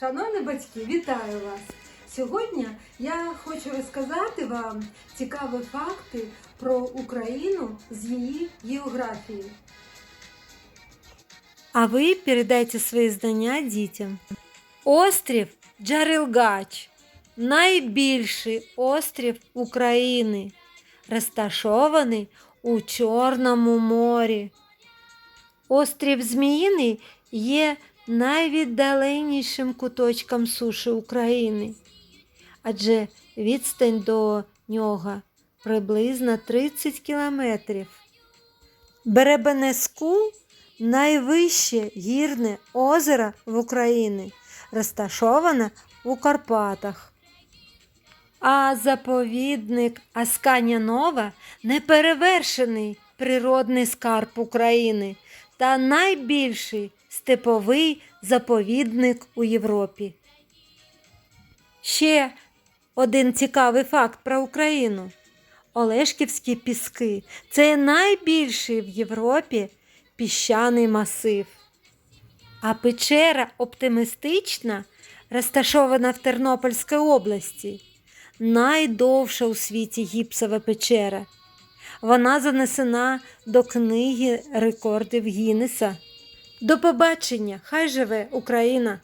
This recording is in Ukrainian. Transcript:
Шановні батьки, вітаю вас! Сьогодні я хочу розказати вам цікаві факти про Україну з її географії. А ви передайте свої знання дітям. Острів Джарилгач найбільший острів України, розташований у Чорному морі. Острів Зміїний є найвіддаленішим куточком суші України, адже відстань до нього приблизно 30 кілометрів. Беребенеску найвище гірне озеро в Україні, розташоване у Карпатах. А заповідник Асканя Нова неперевершений природний скарб України та найбільший степовий заповідник у Європі. Ще один цікавий факт про Україну. Олешківські піски це найбільший в Європі піщаний масив. А печера оптимістична, розташована в Тернопільській області, найдовша у світі гіпсова печера. Вона занесена до книги рекордів Гіннеса. До побачення! Хай живе Україна!